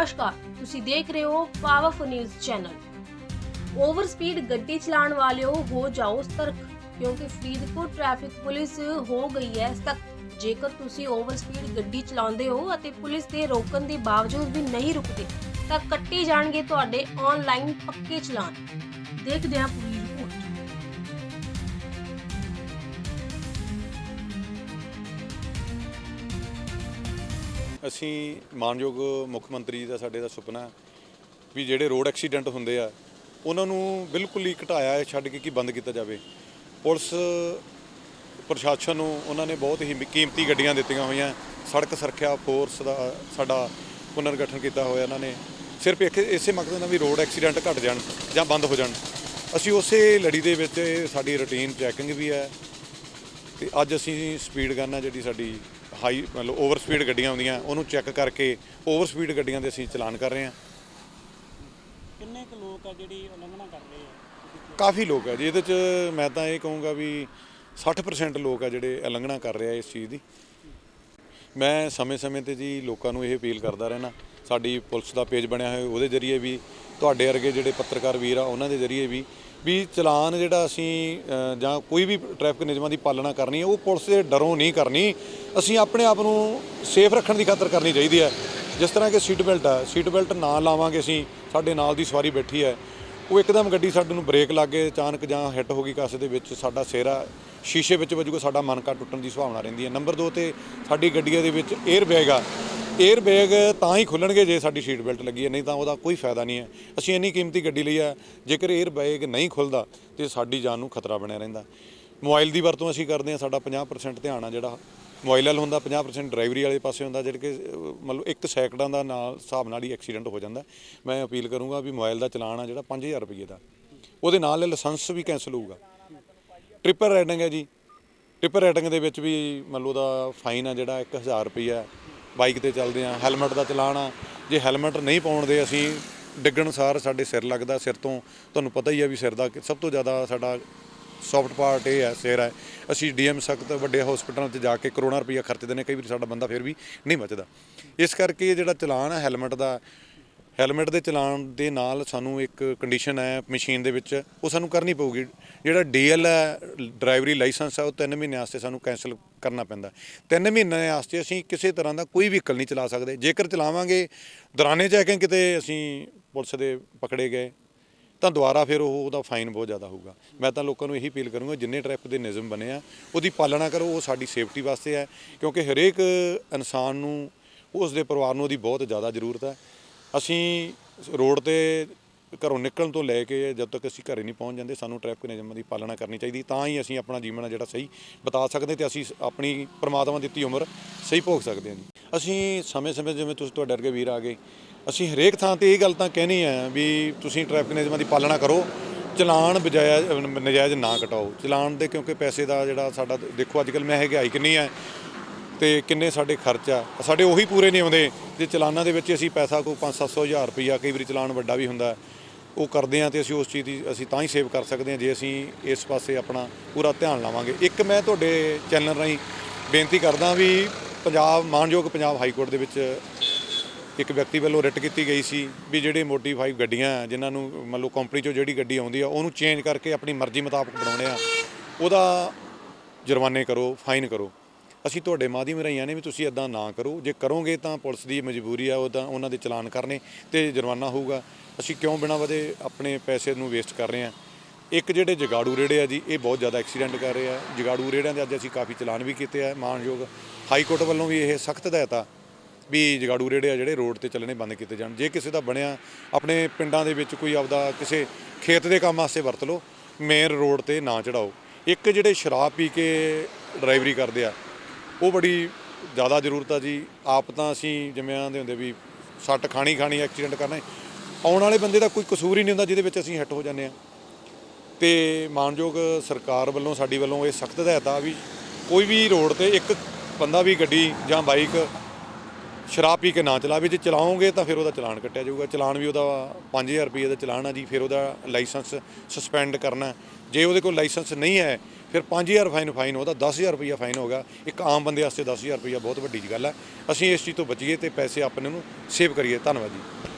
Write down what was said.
ਨਮਸਕਾਰ, ਤੁਸੀਂ ਦੇਖ ਰਹੇ ਹੋ powerful news channel over speed ਗੱਡੀ ਚਲਾਉਣ ਵਾਲਿਓ, ਹੋ ਜਾਓ ਸਤਰਕ, ਕਿਉਂਕਿ ਫਰੀਦਕੋਟ ਟ੍ਰੈਫਿਕ ਪੁਲਿਸ ਹੋ ਗਈ ਹੈ ਸਖਤ। ਜੇਕਰ ਤੁਸੀਂ ਓਵਰ ਸਪੀਡ ਗੱਡੀ ਚਲਾਉਂਦੇ ਹੋ ਅਤੇ ਪੁਲਿਸ ਦੇ ਰੋਕਣ ਦੇ ਬਾਵਜੂਦ ਵੀ ਨਹੀਂ ਰੁਕਦੇ, ਤਾਂ ਕੱਟੇ ਜਾਣਗੇ ਤੁਹਾਡੇ ਆਨਲਾਈਨ ਪੱਕੇ ਚਲਾਨ। ਦੇਖਦੇ ਹਾਂ ਪੁਲਿਸ ਅਸੀਂ ਮਾਨਯੋਗ ਮੁੱਖ ਮੰਤਰੀ ਦਾ ਸਾਡੇ ਦਾ ਸੁਪਨਾ ਵੀ ਜਿਹੜੇ ਰੋਡ ਐਕਸੀਡੈਂਟ ਹੁੰਦੇ ਆ ਉਹਨਾਂ ਨੂੰ ਬਿਲਕੁਲ ਹੀ ਘਟਾਇਆ ਹੈ, ਛੱਡ ਕੇ ਕੀ ਬੰਦ ਕੀਤਾ ਜਾਵੇ। ਪੁਲਿਸ ਪ੍ਰਸ਼ਾਸਨ ਨੂੰ ਉਹਨਾਂ ਨੇ ਬਹੁਤ ਹੀ ਕੀਮਤੀ ਗੱਡੀਆਂ ਦਿੱਤੀਆਂ ਹੋਈਆਂ। ਸੜਕ ਸੁਰੱਖਿਆ ਫੋਰਸ ਦਾ ਸਾਡਾ ਪੁਨਰਗਠਨ ਕੀਤਾ ਹੋਇਆ ਇਹਨਾਂ ਨੇ। ਸਿਰਫ ਇੱਕ ਇਸੇ ਮਕਸਦ ਨਾਲ ਵੀ ਰੋਡ ਐਕਸੀਡੈਂਟ ਘਟ ਜਾਣ ਜਾਂ ਬੰਦ ਹੋ ਜਾਣ। ਅਸੀਂ ਉਸੇ ਲੜੀ ਦੇ ਵਿੱਚ ਸਾਡੀ ਰੁਟੀਨ ਚੈਕਿੰਗ ਵੀ ਹੈ ਤੇ ਅੱਜ ਅਸੀਂ ਸਪੀਡ ਗਨ ਆ ਜਿਹੜੀ ਸਾਡੀ ਹਾਈ ਮਤਲਬ ਓਵਰ ਸਪੀਡ ਗੱਡੀਆਂ ਆਉਂਦੀਆਂ ਉਹਨੂੰ ਚੈੱਕ ਕਰਕੇ ਓਵਰ ਸਪੀਡ ਗੱਡੀਆਂ ਦੇ ਅਸੀਂ ਚਲਾਨ ਕਰ ਰਹੇ ਹਾਂ। ਕਿੰਨੇ ਕੁ ਲੋਕ ਆ ਜਿਹੜੀ ਉਲੰਘਣਾ ਕਰ ਰਹੇ ਆ? ਕਾਫੀ ਲੋਕ ਆ ਜੀ ਇਹਦੇ ਚ ਮੈਂ ਤਾਂ ਇਹ ਕਹੂੰਗਾ ਵੀ 60% ਲੋਕ ਆ ਜਿਹੜੇ ਉਲੰਘਣਾ ਕਰ ਰਹੇ ਆ ਇਸ ਚੀਜ਼ ਦੀ। ਮੈਂ ਸਮੇਂ-ਸਮੇਂ ਤੇ ਜੀ ਲੋਕਾਂ ਨੂੰ ਇਹ ਅਪੀਲ ਕਰਦਾ ਰਹਿਣਾ ਸਾਡੀ ਪੁਲਿਸ ਦਾ ਪੇਜ ਬਣਿਆ ਹੋਇਆ ਉਹਦੇ ਜ਼ਰੀਏ ਵੀ ਤੁਹਾਡੇ ਵਰਗੇ ਜਿਹੜੇ ਪੱਤਰਕਾਰ ਵੀਰ ਆ ਉਹਨਾਂ ਦੇ ਜ਼ਰੀਏ ਵੀ ਵੀ ਚਲਾਨ ਜਿਹੜਾ ਅਸੀਂ ਜਾਂ ਕੋਈ ਵੀ ਟ੍ਰੈਫਿਕ ਨਿਯਮਾਂ ਦੀ ਪਾਲਣਾ ਕਰਨੀ ਹੈ ਉਹ ਪੁਲਿਸ ਦੇ ਡਰੋਂ ਨਹੀਂ ਕਰਨੀ। ਅਸੀਂ ਆਪਣੇ ਆਪ ਨੂੰ ਸੇਫ ਰੱਖਣ ਦੀ ਖਾਤਰ ਕਰਨੀ ਚਾਹੀਦੀ ਹੈ। ਜਿਸ ਤਰ੍ਹਾਂ ਕਿ ਸੀਟ ਬੈਲਟ ਆ ਸੀਟ ਬੈਲਟ ਨਾ ਲਾਵਾਂਗੇ ਅਸੀਂ, ਸਾਡੇ ਨਾਲ ਦੀ ਸਵਾਰੀ ਬੈਠੀ ਹੈ। ਉਹ ਇੱਕਦਮ ਗੱਡੀ ਸਾਡੇ ਨੂੰ ਬ੍ਰੇਕ ਲੱਗ ਗਏ, ਅਚਾਨਕ ਜਾਂ ਹਿੱਟ ਹੋ ਗਈ ਕਾਸੇ ਦੇ ਵਿੱਚ, ਸਾਡਾ ਸਿਹਰਾ ਸ਼ੀਸ਼ੇ ਵਿੱਚ ਵੱਜੂਗਾ, ਸਾਡਾ ਮਨਕਾ ਟੁੱਟਣ ਦੀ ਸੰਭਾਵਨਾ ਰਹਿੰਦੀ ਹੈ। ਨੰਬਰ 2 ਤੇ ਸਾਡੀ ਗੱਡੀਆਂ ਦੇ ਵਿੱਚ 에ਅਰ ਬੈਗ ਆ। 에ਅਰ ਬੈਗ ਤਾਂ ਹੀ ਖੁੱਲਣਗੇ ਜੇ ਸਾਡੀ ਸੀਟ ਬੈਲਟ ਲੱਗੀ ਹੈ, ਨਹੀਂ ਤਾਂ ਉਹਦਾ ਕੋਈ ਫਾਇਦਾ ਨਹੀਂ ਹੈ। ਅਸੀਂ ਇੰਨੀ ਕੀਮਤੀ ਗੱਡੀ ਲਈ ਆ ਜੇਕਰ 에ਅਰ ਬੈਗ ਨਹੀਂ ਖੁੱਲਦਾ, ਤੇ ਸਾਡੀ ਜਾਨ ਨੂੰ ਖਤਰਾ ਬਣਿਆ ਰਹਿੰਦਾ। ਮੋਬਾਈਲ ਦੀ ਵਰਤੋਂ ਅਸੀਂ ਕਰਦੇ ਹਾਂ, ਸਾਡਾ 50% ਧਿਆਨ ਆ ਜਿਹੜਾ। ਮੋਬਾਈਲ ਵਾਲ ਹੁੰਦਾ 50% ਡਰਾਈਵਰੀ ਵਾਲੇ ਪਾਸੇ ਹੁੰਦਾ, ਜਿਹੜੇ ਕਿ ਮਤਲਬ ਇੱਕ ਸੈਕੜਾਂ ਦਾ ਨਾਲ ਹਿਸਾਬ ਨਾਲ ਹੀ ਐਕਸੀਡੈਂਟ ਹੋ ਜਾਂਦਾ। ਮੈਂ ਅਪੀਲ ਕਰੂੰਗਾ ਵੀ ਮੋਬਾਈਲ ਦਾ ਚਲਾਨ ਆ ਜਿਹੜਾ 5000 ਰੁਪਏ ਦਾ। ਉਹਦੇ ਨਾਲ ਲਾਇਸੈਂਸ ਵੀ ਕੈਂਸਲ ਹੋਊਗਾ। ਟ੍ਰਿਪਲ ਰਾਈਡਿੰਗ ਹੈ ਜੀ। ਟ੍ਰਿਪਲ ਰਾਈਡਿੰਗ ਦੇ ਵਿੱਚ ਵੀ ਮੰਨ ਲਓ ਉਹਦਾ ਫਾਈਨ ਆ ਜਿਹੜਾ 1000 ਰੁਪਈਆ। ਬਾਈਕ ਤੇ ਚੱਲਦੇ ਆ ਹੈਲਮਟ ਦਾ ਚਲਾਨ ਆ। ਜੇ ਹੈਲਮਟ ਨਹੀਂ ਪਾਉਣ ਦੇ ਅਸੀਂ, ਡਿੱਗਣ ਸਾਰ ਸਾਡੇ ਸਿਰ ਲੱਗਦਾ, ਸਿਰ ਤੋਂ ਤੁਹਾਨੂੰ ਪਤਾ ਹੀ ਆ ਵੀ ਸਿਰ ਦਾ ਸਭ ਤੋਂ ਜ਼ਿਆਦਾ ਸਾਡਾ ਸੌਫਟ ਪਾਰਟ ਇਹ ਹੈ, ਸਿਰ ਹੈ। ਅਸੀਂ ਡੀਐਮ ਸਖਤ ਵੱਡੇ ਹਸਪੀਟਲਾਂ 'ਚ ਜਾ ਕੇ ਕਰੋੜਾਂ ਰੁਪਈਆ ਖਰਚਦੇ ਨੇ, ਕਈ ਵਾਰੀ ਸਾਡਾ ਬੰਦਾ ਫਿਰ ਵੀ ਨਹੀਂ ਬਚਦਾ। ਇਸ ਕਰਕੇ ਜਿਹੜਾ ਚਲਾਨ ਹੈ, ਹੈਲਮਟ ਦਾ ਹੈਲਮਟ ਦੇ ਚਲਾਨ ਦੇ ਨਾਲ ਸਾਨੂੰ ਇੱਕ ਕੰਡੀਸ਼ਨ ਹੈ ਮਸ਼ੀਨ ਦੇ ਵਿੱਚ, ਉਹ ਸਾਨੂੰ ਕਰਨੀ ਪਊਗੀ। ਜਿਹੜਾ ਡੀਐਲ ਹੈ ਡਰਾਈਵਰੀ ਲਾਇਸੈਂਸ ਹੈ, ਉਹ 3 ਮਹੀਨੇ ਵਾਸਤੇ ਸਾਨੂੰ ਕੈਂਸਲ ਕਰਨਾ ਪੈਂਦਾ 3 ਮਹੀਨਿਆਂ ਵਾਸਤੇ ਅਸੀਂ ਕਿਸੇ ਤਰ੍ਹਾਂ ਦਾ ਕੋਈ ਵਹੀਕਲ ਨਹੀਂ ਚਲਾ ਸਕਦੇ। ਜੇਕਰ ਚਲਾਵਾਂਗੇ, ਦੌਰਾਨੇ ਚੈਕਿੰਗ ਕਿਤੇ ਅਸੀਂ ਪੁਲਿਸ ਦੇ ਪਕੜੇ ਗਏ, ਤਾਂ ਦੁਬਾਰਾ ਫਿਰ ਉਹ ਉਹਦਾ ਫਾਈਨ ਬਹੁਤ ਜ਼ਿਆਦਾ ਹੋਊਗਾ। ਮੈਂ ਤਾਂ ਲੋਕਾਂ ਨੂੰ ਇਹੀ ਅਪੀਲ ਕਰੂੰਗਾ, ਜਿੰਨੇ ਟ੍ਰੈਫਿਕ ਦੇ ਨਿਯਮ ਬਣੇ ਆ, ਉਹਦੀ ਪਾਲਣਾ ਕਰੋ, ਉਹ ਸਾਡੀ ਸੇਫਟੀ ਵਾਸਤੇ ਹੈ। ਕਿਉਂਕਿ ਹਰੇਕ ਇਨਸਾਨ ਨੂੰ, ਉਸ ਦੇ ਪਰਿਵਾਰ ਨੂੰ ਉਹਦੀ ਬਹੁਤ ਜ਼ਿਆਦਾ ਜ਼ਰੂਰਤ ਹੈ। ਅਸੀਂ ਰੋਡ ਤੇ ਘਰੋਂ ਨਿਕਲਣ ਤੋਂ ਲੈ ਕੇ ਜਦ ਤੱਕ ਅਸੀਂ ਘਰੇ ਨਹੀਂ ਪਹੁੰਚ ਜਾਂਦੇ, ਸਾਨੂੰ ਟ੍ਰੈਫਿਕ ਨਿਯਮਾਂ ਦੀ ਪਾਲਣਾ ਕਰਨੀ ਚਾਹੀਦੀ, ਤਾਂ ਹੀ ਅਸੀਂ ਆਪਣਾ ਜੀਵਨ ਜਿਹੜਾ ਸਹੀ ਬਤਾ ਸਕਦੇ ਤੇ ਅਸੀਂ ਆਪਣੀ ਪ੍ਰਮਾਤਮਾ ਦਿੱਤੀ ਉਮਰ ਸਹੀ ਭੋਗ ਸਕਦੇ ਹਾਂ ਜੀ। ਅਸੀਂ ਸਮੇਂ-ਸਮੇਂ ਜਿਵੇਂ ਤੁਸੀਂ ਤੁਹਾਡੇ ਵਰਗੇ ਵੀਰ ਆ ਗਏ, ਅਸੀਂ ਹਰੇਕ ਥਾਂ ਤੇ ਇਹ ਗੱਲ ਤਾਂ ਕਹਿਣੀ ਆ ਵੀ ਤੁਸੀਂ ਟ੍ਰੈਫਿਕ ਨਿਯਮਾਂ ਦੀ ਪਾਲਣਾ ਕਰੋ, ਚਲਾਨ ਬਜਾਇਆ ਨਜਾਇਜ਼ ਨਾ ਕਟਾਓ। ਚਲਾਨ ਦੇ ਕਿਉਂਕਿ ਪੈਸੇ ਦਾ ਜਿਹੜਾ ਸਾਡਾ, ਦੇਖੋ ਅੱਜ ਕੱਲ ਮਹਿੰਗਾਈ ਕਿੰਨੀ ਹੈ ਤੇ ਕਿੰਨੇ ਸਾਡੇ ਖਰਚਾ? ਸਾਡੇ ਉਹੀ ਪੂਰੇ ਨਹੀਂ ਆਉਂਦੇ ਜੇ ਚਲਾਨਾਂ ਦੇ ਵਿੱਚ ਅਸੀਂ ਪੈਸਾ ਕੋਈ 5-700 ਹਜ਼ਾਰ ਰੁਪਈਆ ਕਈ ਵਾਰੀ ਚਲਾਨ ਵੱਡਾ ਵੀ ਹੁੰਦਾ। ਉਹ ਕਰਦੇ ਆ ਤੇ ਅਸੀਂ ਉਸ ਚੀਜ਼ ਦੀ ਅਸੀਂ ਤਾਂ ਹੀ ਸੇਵ ਕਰ ਸਕਦੇ ਹਾਂ ਜੇ ਅਸੀਂ ਇਸ ਪਾਸੇ ਆਪਣਾ ਪੂਰਾ ਧਿਆਨ ਲਾਵਾਂਗੇ। ਇੱਕ ਮੈਂ ਤੁਹਾਡੇ ਚੈਨਲ ਰਾਹੀਂ ਬੇਨਤੀ ਕਰਦਾ ਵੀ ਪੰਜਾਬ ਮਾਨਯੋਗ ਪੰਜਾਬ ਹਾਈ ਕੋਰਟ ਦੇ ਵਿੱਚ ਇੱਕ ਵਿਅਕਤੀ ਵੱਲੋਂ ਰਿਟ ਕੀਤੀ ਗਈ ਸੀ ਵੀ ਜਿਹੜੇ ਮੋਡੀਫਾਈ ਗੱਡੀਆਂ ਆ, ਜਿਨ੍ਹਾਂ ਨੂੰ ਮੰਨ ਲਓ ਕੰਪਨੀ ਚੋਂ ਜਿਹੜੀ ਗੱਡੀ ਆਉਂਦੀ ਆ ਉਹਨੂੰ ਚੇਂਜ ਕਰਕੇ ਆਪਣੀ ਮਰਜ਼ੀ ਮੁਤਾਬਕ ਬਣਾਉਣੇ ਆ। ਉਹਦਾ ਜੁਰਮਾਨੇ ਕਰੋ ਫਾਈਨ ਕਰੋ। ਅਸੀਂ ਤੁਹਾਡੇ ਮਾਧਿਅਮ ਰਾਹੀਂ ਨੇ ਵੀ ਤੁਸੀਂ ਇਦਾਂ ਨਾ ਕਰੋ। ਜੇ ਕਰੋਗੇ ਤਾਂ ਪੁਲਿਸ ਦੀ ਮਜਬੂਰੀ ਆ, ਉਹ ਤਾਂ ਉਹਨਾਂ ਦੇ ਚਲਾਨ ਕਰਨੇ ਤੇ ਜੁਰਮਾਨਾ ਹੋਊਗਾ। ਅਸੀਂ ਕਿਉਂ ਬਿਨਾਂ ਵਜ੍ਹੇ ਆਪਣੇ ਪੈਸੇ ਨੂੰ ਵੇਸਟ ਕਰ ਰਹੇ ਆ ਇੱਕ ਜਿਹੜੇ ਜਗਾੜੂ ਰੇੜੇ ਆ ਜੀ, ਇਹ ਬਹੁਤ ਜ਼ਿਆਦਾ ਐਕਸੀਡੈਂਟ ਕਰ ਰਹੇ ਆ। ਜਗਾੜੂ ਰੇੜਿਆਂ ਦੇ ਅੱਜ ਅਸੀਂ ਕਾਫੀ ਚਲਾਨ ਵੀ ਕੀਤੇ ਆ। ਮਾਨਯੋਗ ਹਾਈ ਕੋਰਟ ਵੱਲੋਂ ਵੀ ਇਹ ਸਖਤ ਹਦਾਇਤ ਆ ਵੀ ਜਗਾੜੂ ਰੇੜੇ ਆ ਜਿਹੜੇ ਰੋਡ ਤੇ ਚੱਲਣੇ ਬੰਦ ਕੀਤੇ ਜਾਣ। ਜੇ ਕਿਸੇ ਦਾ ਬਣਿਆ, ਆਪਣੇ ਪਿੰਡਾਂ ਦੇ ਵਿੱਚ ਕੋਈ ਆਪਦਾ ਕਿਸੇ ਖੇਤ ਦੇ ਕੰਮ ਵਾਸਤੇ ਵਰਤ ਲਓ ਮੇਨ ਰੋਡ ਤੇ ਨਾ ਚੜਾਓ। ਇੱਕ ਜਿਹੜੇ ਸ਼ਰਾਬ ਪੀ ਕੇ ਡਰਾਈਵਰੀ ਕਰਦੇ ਆ ਉਹ ਬੜੀ ਜ਼ਿਆਦਾ ਜ਼ਰੂਰਤ ਆ ਜੀ। ਆਪ ਤਾਂ ਅਸੀਂ ਜਿਵੇਂ ਆਂਦੇ ਹੁੰਦੇ ਵੀ ਸੱਟ ਖਾਣੀ ਖਾਣੀ, ਐਕਸੀਡੈਂਟ ਕਰਨਾ ਆਉਣ ਵਾਲੇ ਬੰਦੇ ਦਾ ਕੋਈ ਕਸੂਰ ਹੀ ਨਹੀਂ ਹੁੰਦਾ ਜਿਹਦੇ ਵਿੱਚ ਅਸੀਂ ਹਿੱਟ ਹੋ ਜਾਂਦੇ ਆ। ਤੇ ਮਾਨਯੋਗ ਸਰਕਾਰ ਵੱਲੋਂ, ਸਾਡੀ ਵੱਲੋਂ ਇਹ ਸਖਤ ਹਦਾਇਤ ਆ ਵੀ ਕੋਈ ਵੀ ਰੋਡ ਤੇ ਇੱਕ ਬੰਦਾ ਵੀ ਗੱਡੀ ਜਾਂ ਬਾਈਕ ਸ਼ਰਾਬ ਪੀ ਕੇ ਨਾ ਚਲਾਵੇ ਜੇ ਚਲਾਓਗੇ ਤਾਂ ਫਿਰ ਉਹਦਾ ਚਲਾਨ ਕੱਟਿਆ ਜਾਊਗਾ। ਚਲਾਨ ਵੀ ਉਹਦਾ 5000 ਰੁਪਏ ਦਾ ਚਲਾਨ ਆ ਜੀ, ਫਿਰ ਉਹਦਾ ਲਾਇਸੈਂਸ ਸਸਪੈਂਡ ਕਰਨਾ। ਜੇ ਉਹਦੇ ਕੋਲ ਲਾਇਸੈਂਸ ਨਹੀਂ ਹੈ, ਫਿਰ 5000 ਫਾਈਨ ਫਾਈਨ ਉਹਦਾ 10000 ਰੁਪਇਆ ਫਾਈਨ ਹੋਗਾ ਇੱਕ ਆਮ ਬੰਦੇ ਵਾਸਤੇ 10000 ਰੁਪਇਆ ਬਹੁਤ ਵੱਡੀ ਗੱਲ ਹੈ ਅਸੀਂ ਇਸ ਚੀਜ਼ ਤੋਂ ਬਚੀਏ ਤੇ ਪੈਸੇ ਆਪਣੇ ਨੂੰ ਸੇਵ ਕਰੀਏ। ਧੰਨਵਾਦ ਜੀ।